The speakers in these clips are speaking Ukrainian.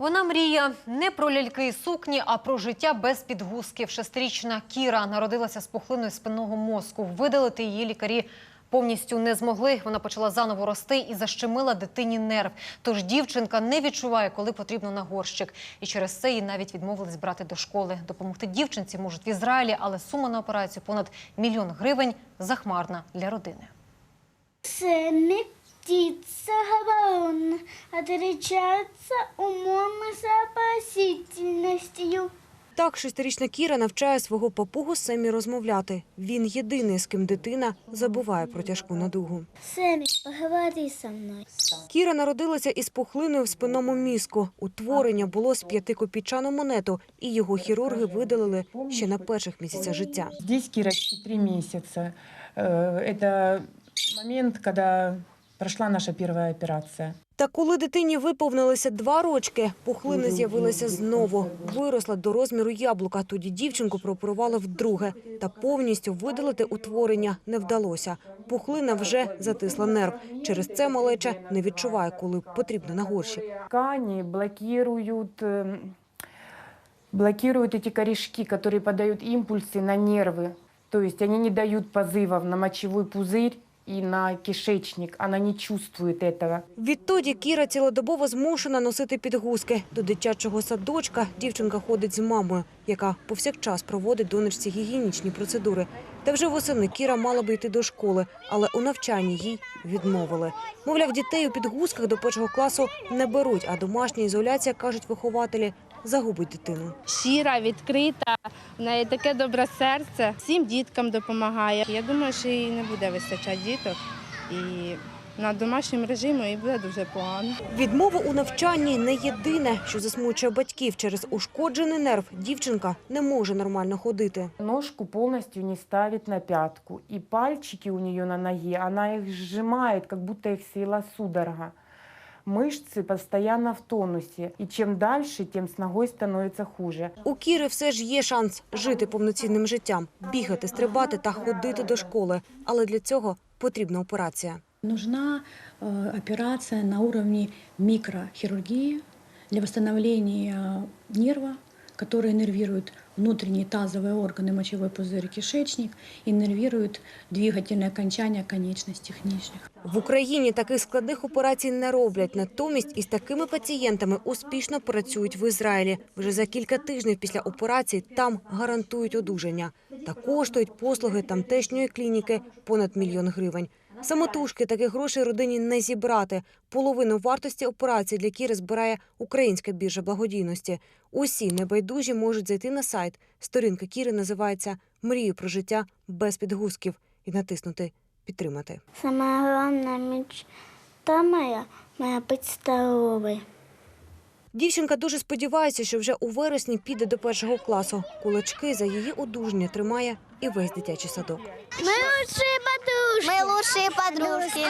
Вона мріє не про ляльки і сукні, а про життя без підгузків. Шестирічна Кіра народилася з пухлиною спинного мозку. Видалити її лікарі повністю не змогли. Вона почала заново рости і защемила дитині нерв. Тож дівчинка не відчуває, коли потрібно на горщик. І через це її навіть відмовились брати до школи. Допомогти дівчинці можуть в Ізраїлі, але сума на операцію понад мільйон гривень захмарна для родини. Це не птица говорон, отличается умом и сообразительностью. Так, шестирічна Кіра навчає свого папугу Семі розмовляти. Він єдиний, з ким дитина забуває про тяжку надугу. Сэмми, поговори со мной. Кіра народилася із пухлиною в спинному мізку. Утворення було з п'ятикопійчану монету, і його хірурги видалили ще на перших місяцях життя. Здесь Кирочке три месяца. Э, Это момент, когда прошла наша первая операция. Та коли дитині виповнилося два рочки, пухлина з'явилася знову. Виросла до розміру яблука. Тоді дівчинку прооперували вдруге. Та повністю видалити утворення не вдалося. Пухлина вже затисла нерв. Через це малеча не відчуває, коли потрібно на горщик. Ткани блокируют, эм, блокируют эти корешки, которые подают импульсы на нервы. То есть они не дают позывов на мочевой пузырь и на кишечник. Она не чувствует этого. Відтоді Кіра цілодобово змушена носити підгузки. До дитячого садочка дівчинка ходить з мамою, яка повсякчас проводить донечці гігієнічні процедури. Та вже восени Кіра мала би йти до школи, але у навчанні їй відмовили. Мовляв, дітей у підгузках до першого класу не беруть, а домашня ізоляція, кажуть вихователі, загубить дитину. щира, відкрита, в неї таке добре серце. Всім діткам допомагає. Я думаю, що їй не буде вистачати діток. І на домашньому режимі їй буде дуже погано. Відмова у навчанні не єдине, що засмучує батьків. Через ушкоджений нерв дівчинка не може нормально ходити. Ножку полностью не ставит на пятку. И пальчики у нее на ноге, она их сжимает, как будто их съела судорога Мышцы постоянно в тонусе. И чем дальше, тем с ногой становится хуже. У Кіри все ж є шанс жити повноцінним життям, бігати, стрибати та ходити до школи. Але для цього потрібна операція. Нужна э, операция на уровне микрохирургии для восстановления нерва, который нервирует внутренние тазовые органы, мочевой пузырь, кишечник и нервирует двигательные окончания конечностей нижних. В Україні таких складних операцій не роблять. Натомість із такими пацієнтами успішно працюють в Ізраїлі. Вже за кілька тижнів після операції там гарантують одужання. Та коштують послуги тамтешньої клініки понад мільйон гривень. Самотужки таких грошей родині не зібрати. Половину вартості операції для Кіри збирає Українська біржа благодійності. Усі небайдужі можуть зайти на сайт. Сторінка Кіри називається Мрію про життя без підгузків і натиснути Підтримати. Самая главная мечта моя, моя быть здоровой. Дівчинка дуже сподівається, що вже у вересні піде до першого класу. Кулачки за її одужання тримає і весь дитячий садок. Мы лучшие подружки. Мы лучшие подружки.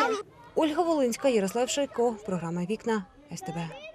Ольга Волинська, Ярослав Шайко, програма Вікна СТБ.